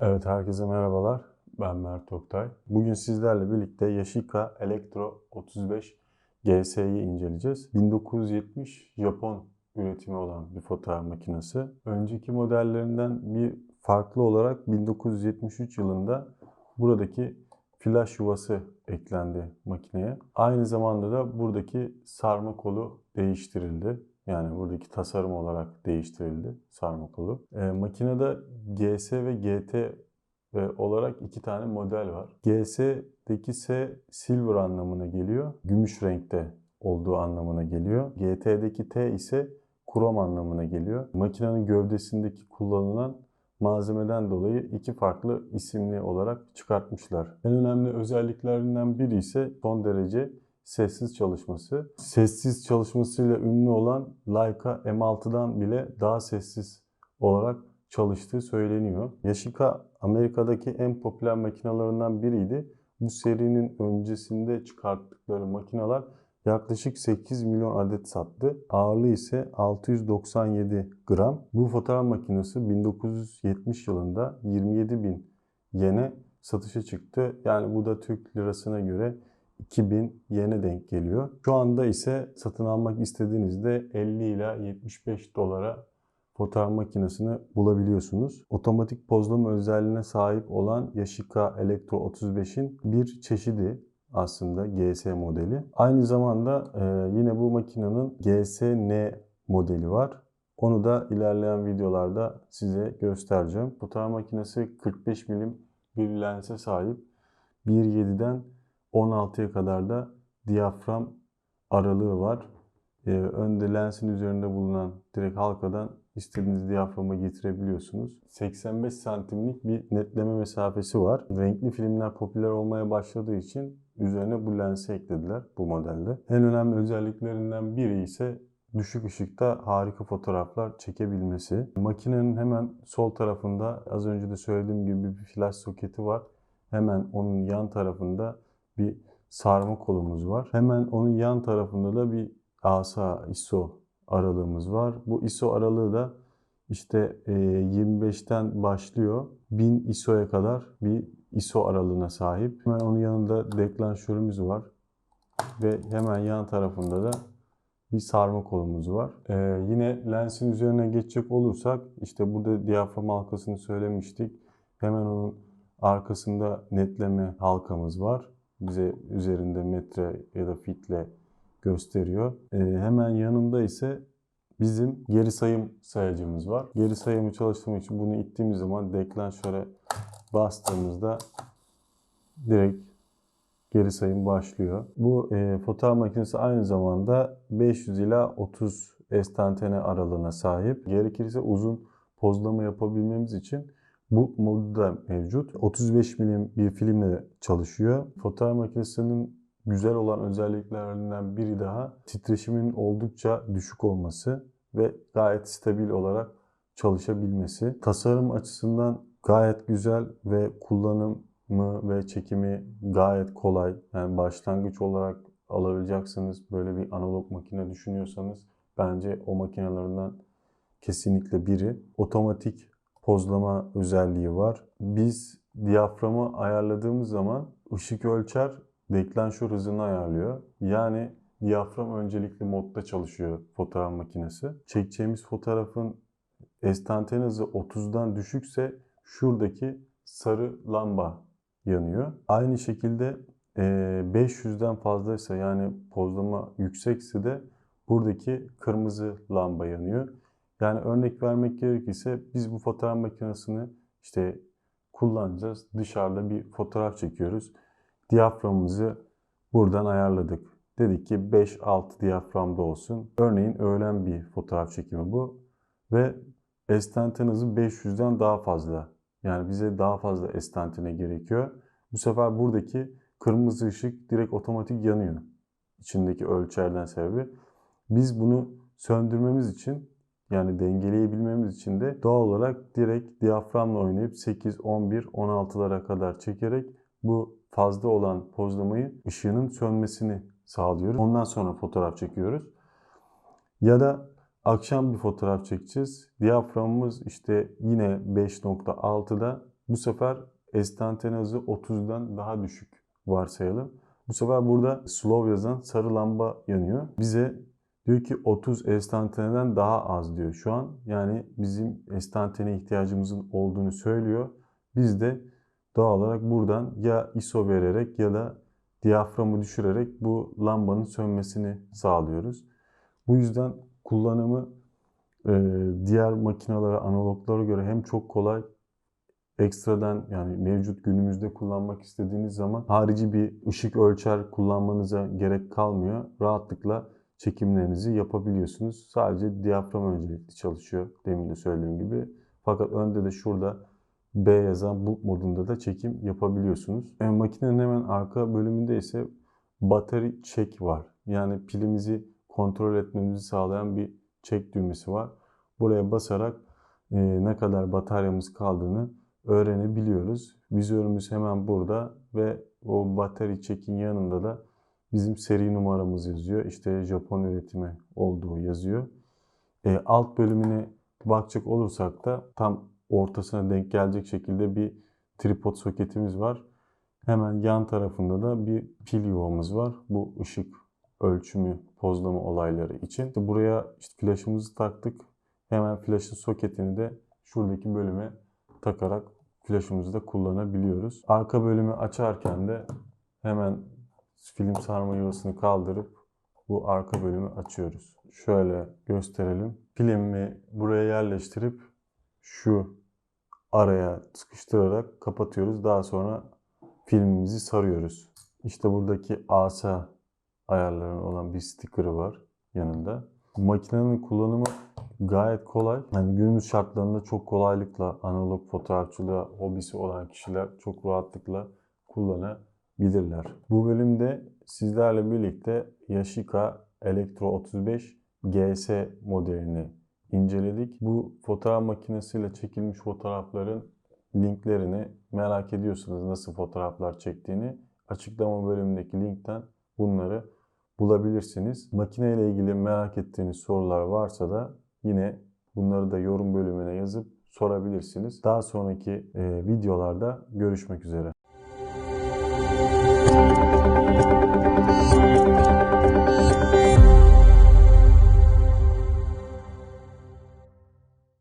Evet herkese merhabalar. Ben Mert Oktay. Bugün sizlerle birlikte Yashica Electro 35 GS'yi inceleyeceğiz. 1970 Japon üretimi olan bir fotoğraf makinesi. Önceki modellerinden bir farklı olarak 1973 yılında buradaki flash yuvası eklendi makineye. Aynı zamanda da buradaki sarma kolu değiştirildi. Yani buradaki tasarım olarak değiştirildi sarma kolu. E, makinede GS ve GT ve olarak iki tane model var. GS'deki S silver anlamına geliyor. Gümüş renkte olduğu anlamına geliyor. GT'deki T ise krom anlamına geliyor. Makinenin gövdesindeki kullanılan malzemeden dolayı iki farklı isimli olarak çıkartmışlar. En önemli özelliklerinden biri ise son derece sessiz çalışması. Sessiz çalışmasıyla ünlü olan Leica M6'dan bile daha sessiz olarak çalıştığı söyleniyor. Yashica Amerika'daki en popüler makinalarından biriydi. Bu serinin öncesinde çıkarttıkları makineler yaklaşık 8 milyon adet sattı. Ağırlığı ise 697 gram. Bu fotoğraf makinesi 1970 yılında 27 bin yene satışa çıktı. Yani bu da Türk lirasına göre 2000 yene denk geliyor. Şu anda ise satın almak istediğinizde 50 ila 75 dolara fotoğraf makinesini bulabiliyorsunuz. Otomatik pozlama özelliğine sahip olan Yashica Electro 35'in bir çeşidi aslında GS modeli. Aynı zamanda e, yine bu makinenin GSN modeli var. Onu da ilerleyen videolarda size göstereceğim. Fotoğraf makinesi 45 milim bir lense sahip. 1.7'den 16'ya kadar da diyafram aralığı var. Ee, önde lensin üzerinde bulunan direkt halkadan istediğiniz diyaframa getirebiliyorsunuz. 85 santimlik bir netleme mesafesi var. Renkli filmler popüler olmaya başladığı için üzerine bu lensi eklediler bu modelde. En önemli özelliklerinden biri ise düşük ışıkta harika fotoğraflar çekebilmesi. Makinenin hemen sol tarafında az önce de söylediğim gibi bir flash soketi var. Hemen onun yan tarafında bir sarma kolumuz var. Hemen onun yan tarafında da bir asa ISO aralığımız var. Bu ISO aralığı da işte 25'ten başlıyor. 1000 ISO'ya kadar bir ISO aralığına sahip. Hemen onun yanında deklanşörümüz var. Ve hemen yan tarafında da bir sarma kolumuz var. Ee, yine lensin üzerine geçecek olursak işte burada diyafram halkasını söylemiştik. Hemen onun arkasında netleme halkamız var. Bize üzerinde metre ya da fitle gösteriyor. Ee, hemen yanında ise bizim geri sayım sayacımız var. Geri sayımı çalıştırmak için bunu ittiğimiz zaman deklanşöre bastığımızda direkt geri sayım başlıyor. Bu e, fotoğraf makinesi aynı zamanda 500 ila 30 estantane aralığına sahip. Gerekirse uzun pozlama yapabilmemiz için bu modu da mevcut. 35 milim bir filmle çalışıyor. Fotoğraf makinesinin güzel olan özelliklerinden biri daha titreşimin oldukça düşük olması ve gayet stabil olarak çalışabilmesi. Tasarım açısından gayet güzel ve kullanımı ve çekimi gayet kolay. Yani başlangıç olarak alabileceksiniz böyle bir analog makine düşünüyorsanız bence o makinelerinden kesinlikle biri. Otomatik pozlama özelliği var. Biz diyaframı ayarladığımız zaman ışık ölçer deklanşör hızını ayarlıyor. Yani diyafram öncelikli modda çalışıyor fotoğraf makinesi. Çekeceğimiz fotoğrafın estantane hızı 30'dan düşükse şuradaki sarı lamba yanıyor. Aynı şekilde 500'den fazlaysa yani pozlama yüksekse de buradaki kırmızı lamba yanıyor. Yani örnek vermek gerekirse biz bu fotoğraf makinesini işte kullanacağız. Dışarıda bir fotoğraf çekiyoruz. Diyaframımızı buradan ayarladık. Dedik ki 5-6 diyaframda olsun. Örneğin öğlen bir fotoğraf çekimi bu. Ve estantane hızı 500'den daha fazla. Yani bize daha fazla estantane gerekiyor. Bu sefer buradaki kırmızı ışık direkt otomatik yanıyor. İçindeki ölçerden sebebi. Biz bunu söndürmemiz için yani dengeleyebilmemiz için de doğal olarak direkt diyaframla oynayıp 8, 11, 16'lara kadar çekerek bu fazla olan pozlamayı ışığının sönmesini sağlıyoruz. Ondan sonra fotoğraf çekiyoruz. Ya da akşam bir fotoğraf çekeceğiz. Diyaframımız işte yine 5.6'da Bu sefer estantane hızı 30'dan daha düşük varsayalım. Bu sefer burada slow yazan sarı lamba yanıyor. Bize diyor ki 30 estantaneden daha az diyor şu an. Yani bizim estantane ihtiyacımızın olduğunu söylüyor. Biz de doğal olarak buradan ya ISO vererek ya da diyaframı düşürerek bu lambanın sönmesini sağlıyoruz. Bu yüzden kullanımı e, diğer makinalara, analoglara göre hem çok kolay ekstradan yani mevcut günümüzde kullanmak istediğiniz zaman harici bir ışık ölçer kullanmanıza gerek kalmıyor. Rahatlıkla çekimlerinizi yapabiliyorsunuz. Sadece diyafram öncelikli çalışıyor demin de söylediğim gibi. Fakat önde de şurada B yazan bulk modunda da çekim yapabiliyorsunuz. E, makinenin hemen arka bölümünde ise battery check var. Yani pilimizi kontrol etmemizi sağlayan bir check düğmesi var. Buraya basarak e, ne kadar bataryamız kaldığını öğrenebiliyoruz. Vizörümüz hemen burada ve o battery check'in yanında da bizim seri numaramız yazıyor. İşte Japon üretimi olduğu yazıyor. E, alt bölümüne bakacak olursak da tam ortasına denk gelecek şekilde bir tripod soketimiz var. Hemen yan tarafında da bir pil yuvamız var. Bu ışık ölçümü, pozlama olayları için. İşte buraya işte flaşımızı taktık. Hemen flaşın soketini de şuradaki bölüme takarak flaşımızı da kullanabiliyoruz. Arka bölümü açarken de hemen film sarma yuvasını kaldırıp bu arka bölümü açıyoruz. Şöyle gösterelim. Filmi buraya yerleştirip şu araya sıkıştırarak kapatıyoruz. Daha sonra filmimizi sarıyoruz. İşte buradaki asa ayarları olan bir sticker'ı var yanında. Makinenin kullanımı gayet kolay. Yani günümüz şartlarında çok kolaylıkla analog fotoğrafçılığa hobisi olan kişiler çok rahatlıkla kullanabilirler. Bu bölümde sizlerle birlikte Yashica Electro 35 GS modelini inceledik. Bu fotoğraf makinesiyle çekilmiş fotoğrafların linklerini merak ediyorsanız nasıl fotoğraflar çektiğini açıklama bölümündeki linkten bunları bulabilirsiniz. Makine ile ilgili merak ettiğiniz sorular varsa da yine bunları da yorum bölümüne yazıp sorabilirsiniz. Daha sonraki videolarda görüşmek üzere.